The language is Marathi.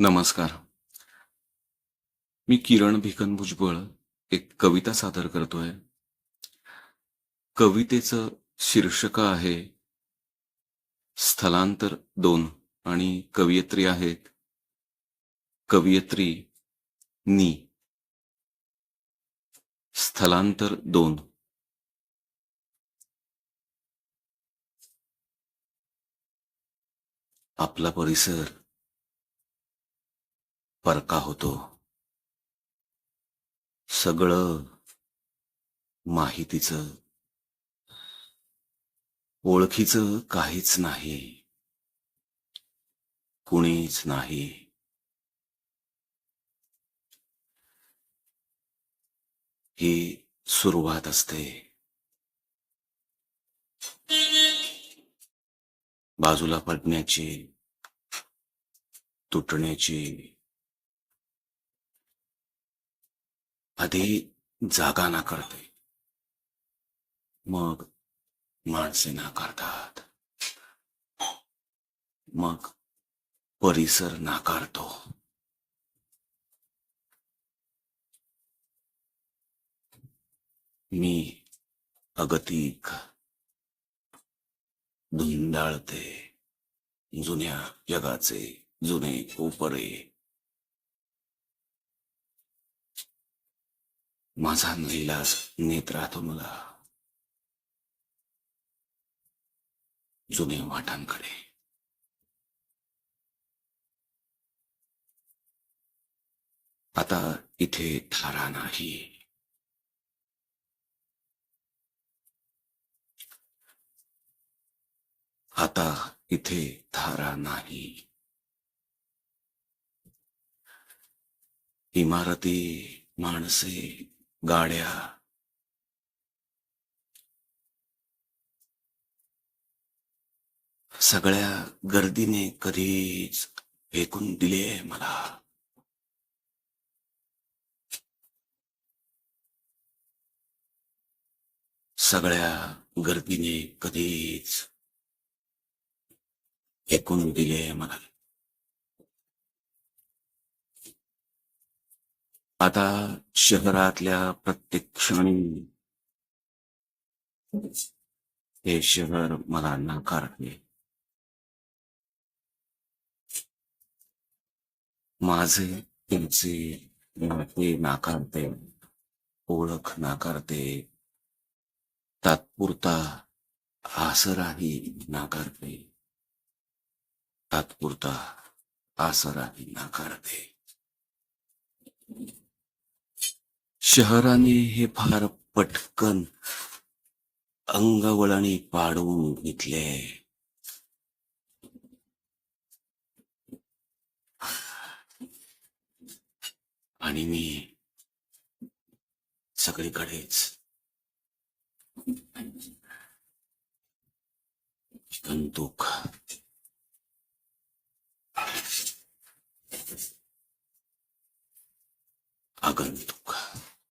नमस्कार. मी किरण भिकन भुजबळ एक कविता सादर करतोय. कवितेचं शीर्षक आहे स्थलांतर दोन आणि कवयित्री आहेत. कवयित्री नी. स्थलांतर दोन. आपला परिसर परका होतो. सगळं माहितीचं ओळखीचं काहीच नाही. कुणीच नाही. ही सुरुवात असते. बाजूला पडण्याची तुटण्याची आधी जागा नाकारते मग माणसे नाकारतात मग परिसर नाकारतो मी अगतिक धुंडाळते. जुन्या जगाचे जुने उपरे. माझा नैलास नेत राहतो मला. जुने वाटांकडे. आता इथे थारा नाही. आता इथे थारा नाही. इमारती माणसे गाड्या. सगळ्या गर्दीने कधीच फेकून दिले मला. सगळ्या गर्दीने कधीच फेकून दिले मला. आता शहरातल्या प्रत्येक क्षणी हे शहर मला नाकारते माझे तुमचे नाते नाकारते ओळख नाकारते. तात्पुरता आसराही नाकारते. तात्पुरता आसराही नाकारते. शहराने हे फार पटकन अंगवळणी पाडवून घेतले. आणि मी सगळीकडेच कंतुक आगंतुक.